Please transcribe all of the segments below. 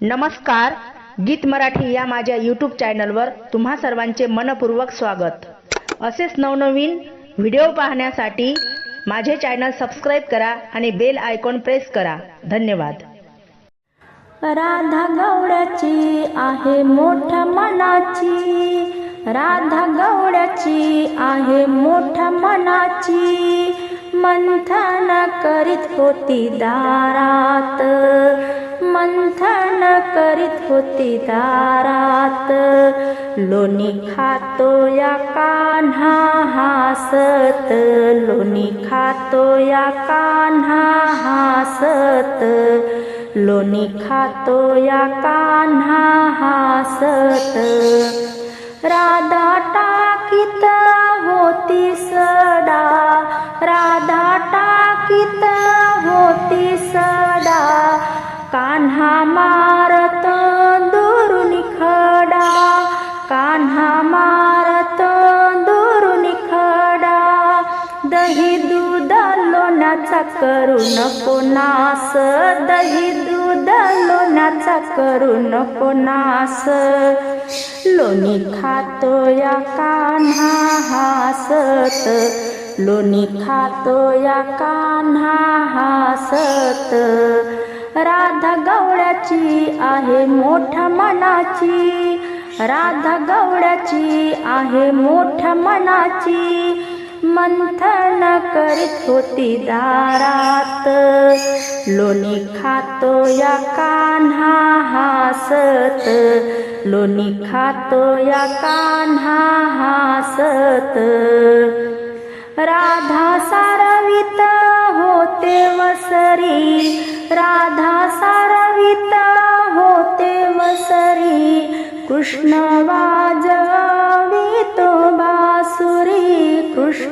नमस्कार गीत मराठी या माझ्या यूट्यूब चॅनलवर तुम्हा सर्वांचे मनपूर्वक स्वागत. असेच नवनवीन व्हिडिओ पाहण्यासाठी माझे चॅनल सबस्क्राईब करा आणि बेल आयकॉन प्रेस करा. धन्यवाद. राधा गवड्याची आहे मोठ्या मनाची. राधा गवड्याची आहे मोठ्या मनाची. मंथन करीत होती दारात. मंथन करीत होती दारात. लोणी खातो या कान्हा हासत. लोणी खातो या कान्हा हासत. लोणी खातो या कान्हा हासत. राधा करू नको नास. दही दूध लोण्याचा करू नको नास. लोणी खातो या कान्हा हासत लोणी खातो या कान्हा हासत राधा गवळ्याची आहे मोठ्या मनाची. राधा गवळ्याची आहे मोठ्या मनाची. मंथन करीत होती दारात. लोणी खातो या कान्हा हासत. लोणी खातो या कान्हा हासत. राधा सारवित होते वसरी. राधा सारवित होते वसरी. कृष्ण वाजवितो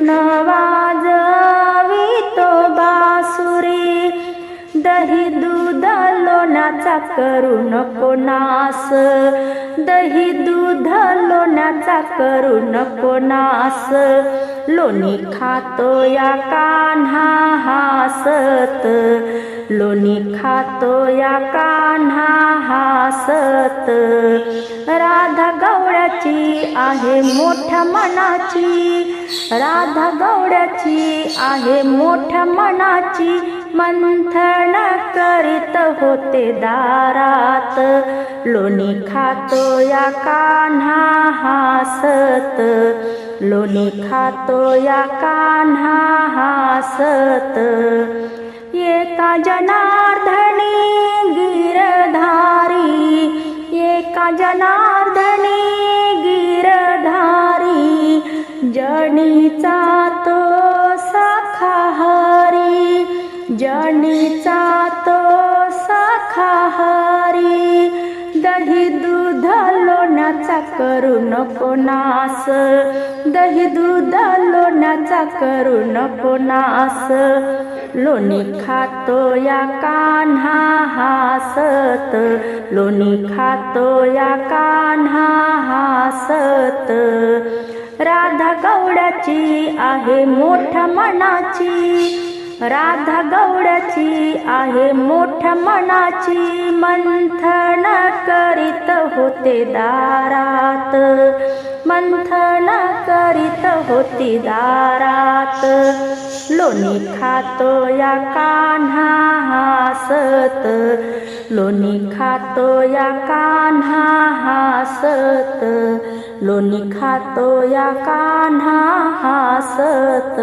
कृष्ण वाजवितो बासुरी दही दूध लोण्याचा करू नको नास. दही दूध लोण्याचा करू नको नास. लोणी खातो या कान्हा हासत. लोणी खातो या कान्हा हासत. राधा गवळ्याची आहे मोठ्या मनाची. राधा गवड्याची आहे मोठ्या मनाची. मंथन करीत होते दारात. लोणी खातो या कान्हा हासत. लोणी खातो या कान्हा हासत. एका जनार्दनी गिरधारी. एका जनार्दनी गिरधारी. जणीचा तो सखा हरी. जणीचा तो दही दूध लोण्याचा करू नको नास. दही दूध लोण्याचा करू नको नास. लोणी खातो या कान्हा हासत. लोणी खातो या कान्हा हासत. राधा गौड्याची आहे मोठ्या मनाची. राधा गवड्याची आहे मोठ्या मनाची. मंथन होते दारात. मंथन करीत होती दारात. लोणी खातो या कान्हा हासत लोणी खातो या कान्हा हासत लोणी खातो या कान्हा हासत